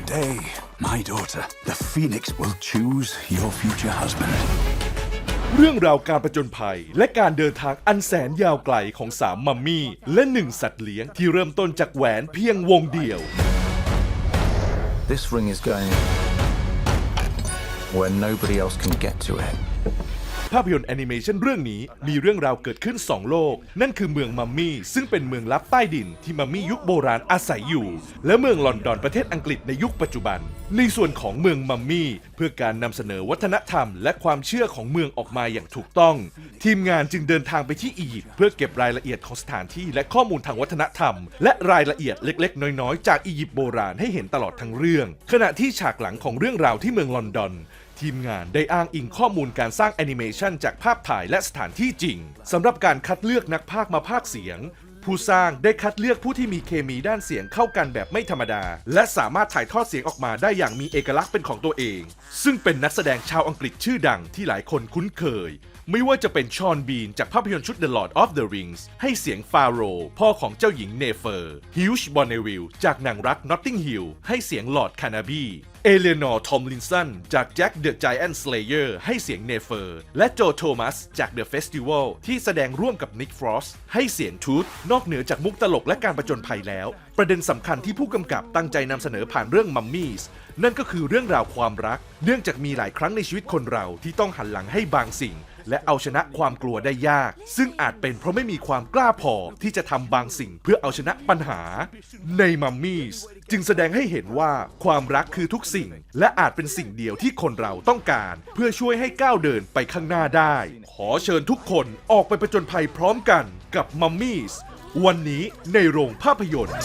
Today, my daughter, the phoenix will choose your future husband. เรื่องราวการประจนภัย และการเดินทางอันแสนยาวไกลของสามมัมมี่ และหนึ่งสัตว์เลี้ยงที่เริ่มต้นจากแหวนเพียงวงเดียว This ring is going where nobody else can get to it. ภาพยนตร์แอนิเมชันเรื่องนี้มีเรื่องราวเกิดขึ้น 2 โลก นั่นคือเมืองมัมมี่ ซึ่งเป็นเมืองลับใต้ดินที่มัมมี่ยุคโบราณอาศัยอยู่ และเมืองลอนดอนประเทศอังกฤษในยุคปัจจุบัน ในส่วนของเมืองมัมมี่ เพื่อการนำเสนอวัฒนธรรม และความเชื่อของเมืองออกมาอย่างถูกต้อง ทีมงานจึงเดินทางไปที่อียิปต์เพื่อเก็บรายละเอียดของสถานที่และข้อมูลทางวัฒนธรรม และรายละเอียดเล็ก ๆ น้อยๆ จากอียิปต์โบราณให้เห็นตลอดทั้งเรื่อง ขณะที่ฉากหลังของเรื่องราวที่เมืองลอนดอน ทีมงานได้อ้างอิงข้อมูลการสร้างแอนิเมชันจากภาพถ่ายและสถานที่จริงสำหรับการคัดเลือกนักพากมาพากเสียง ผู้สร้างได้คัดเลือกผู้ที่มีเคมีด้านเสียงเข้ากันแบบไม่ธรรมดา และสามารถถ่ายทอดเสียงออกมาได้อย่างมีเอกลักษณ์เป็นของตัวเอง ซึ่งเป็นนักแสดงชาวอังกฤษชื่อดังที่หลายคนคุ้นเคย ไม่ว่าจะเป็นชอนบีนจากภาพยนตร์ชุด The Lord of the Rings ให้เสียงฟาโรห์พ่อของเจ้าหญิงเนเฟอร์ฮิวช์บอนเนวิลจากหนังรัก Notting Hill ให้เสียงลอร์ดคานาบี เอเลนอร์ ทอมลินสัน จากแจ็คเดอะไจแอนท์สเลเยอร์ให้เสียงเนเฟอร์ และโจโทมัส จากเดอะเฟสติวัลที่แสดงร่วมกับนิกฟรอสให้เสียงทูตนอกเหนือจากมุกตลกและการประจนภัยแล้ว ประเด็นสำคัญที่ผู้กำกับตั้งใจนำเสนอผ่านเรื่องมัมมี่นั่นก็คือเรื่องราวความรัก เนื่องจากมีหลายครั้งในชีวิตคนเราที่ต้องหันหลังให้บางสิ่ง และเอาชนะความกลัวได้ยาก ซึ่งอาจเป็นเพราะไม่มีความกล้าพอที่จะทำบางสิ่งเพื่อเอาชนะปัญหา ในมัมมี่จึงแสดงให้เห็นว่าความรักคือทุกสิ่ง และอาจเป็นสิ่งเดียวที่คนเราต้องการ เพื่อช่วยให้ก้าวเดินไปข้างหน้าได้ ขอเชิญทุกคนออกไปประจนภัยพร้อมกันกับมัมมี่วันนี้ในโรงภาพยนตร์